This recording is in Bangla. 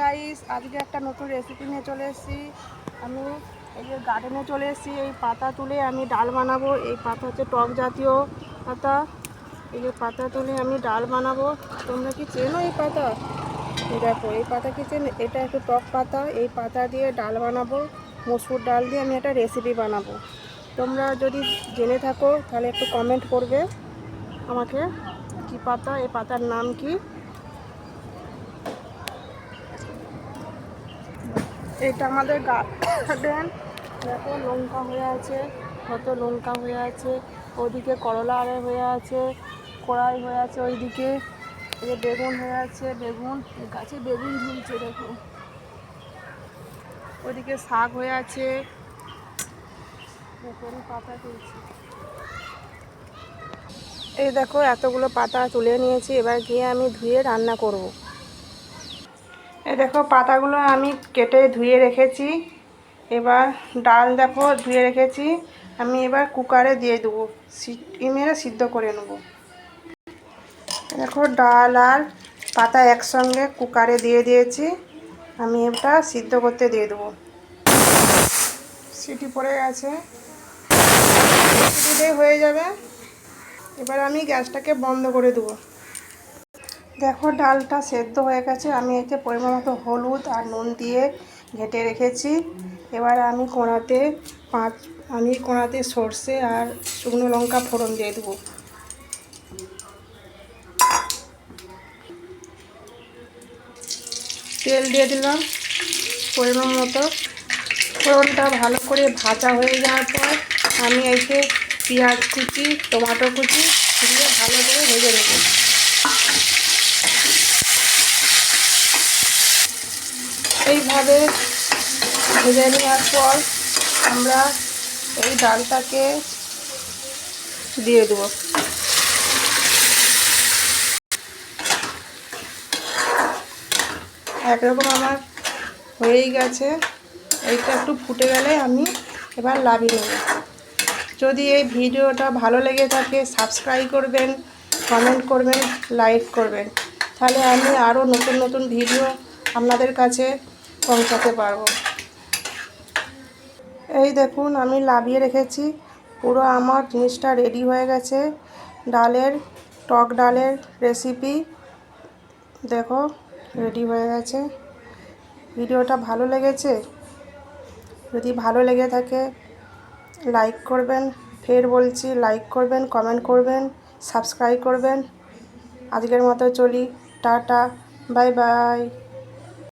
গাইস আজকে একটা নতুন রেসিপি নিয়ে চলে এসেছি। আমি এই যে গার্ডেনে চলে এসেছি, এই পাতা তুলে আমি ডাল বানাবো। এই পাতা হচ্ছে টক জাতীয় পাতা। এই যে পাতা তুলে আমি ডাল বানাবো। তোমরা কি চেনো এই পাতা? দেখো, এই পাতা কি চেন? এটা একটু টক পাতা। এই পাতা দিয়ে ডাল বানাবো। মসুর ডাল দিয়ে আমি একটা রেসিপি বানাবো। তোমরা যদি জেনে থাকো, তাহলে একটু কমেন্ট করবে আমাকে কি পাতা, এই পাতার নাম কি? এটা আমাদের গার্ডেন। দেখো, লঙ্কা হয়ে আছে, কত লঙ্কা হয়ে আছে। ওদিকে করলা আরে হয়ে আছে, কড়াই হয়ে আছে ওইদিকে। এই বেগুন হয়ে আছে, বেগুন গাছে বেগুন ঝুলছে, দেখো। ওইদিকে শাক হয়ে আছে। পাতা তুলছে। এই দেখো, এতগুলো পাতা তুলে নিয়েছি। এবার গিয়ে আমি ধুয়ে রান্না করব। এই দেখো, পাতাগুলো আমি কেটে ধুয়ে রেখেছি। এবার ডাল দেখো, ধুয়ে রেখেছি। আমি এবার কুকারে দিয়ে দেবো। সিটি মেরে সিদ্ধ করে নেব। দেখো, ডাল আর পাতা একসঙ্গে কুকারে দিয়ে দিয়েছি। আমি এটা সিদ্ধ করতে দিয়ে দেবো। সিটি পড়ে গেছে। সিটিতেই হয়ে যাবে। এবার আমি গ্যাসটাকে বন্ধ করে দেবো। দেখো, ডালটা সেদ্ধ হয়ে গেছে। আমি এতে পরিমাণ মতো হলুদ আর নুন দিয়ে ঘেটে রেখেছি। এবার আমি কোড়াতে পাঁচ, আমি কোড়াতে সর্ষে আর শুকনো লঙ্কা ফোড়ন দিয়ে দেবো। তেল দিয়ে দিলাম পরিমাণ মতো। ফোড়নটা ভালো করে ভাজা হয়ে যাওয়ার পর আমি এতে পেঁয়াজ কুচি, টমাটো কুচি দিয়ে ভালো করে ভেজে নেব। এইভাবে ভেজে নেওয়ার পর আমরা এই ডালটাকে দিয়ে দেবো। একরকম আমার হয়েই গেছে। এইটা একটু ফুটে গেলে আমি এবার লাভিয়ে নেব। যদি এই ভিডিওটা ভালো লেগে থাকে সাবস্ক্রাইব করবেন কমেন্ট করবেন লাইক করবেন। তাহলে আমি আরও নতুন নতুন ভিডিও আপনাদের কাছে পৌঁছাতে পারব। এই দেখুন, আমি লাভিয়ে রেখেছি। পুরো আমার জিনিসটা রেডি হয়ে গেছে। ডালের, টক ডালের রেসিপি দেখো রেডি হয়ে গেছে। ভিডিওটা ভালো লেগেছে? যদি ভালো লেগে থাকে লাইক করবেন, ফের বলছি লাইক করবেন কমেন্ট করবেন সাবস্ক্রাইব করবেন। আজকের মতো চলি, টাটা বাই বাই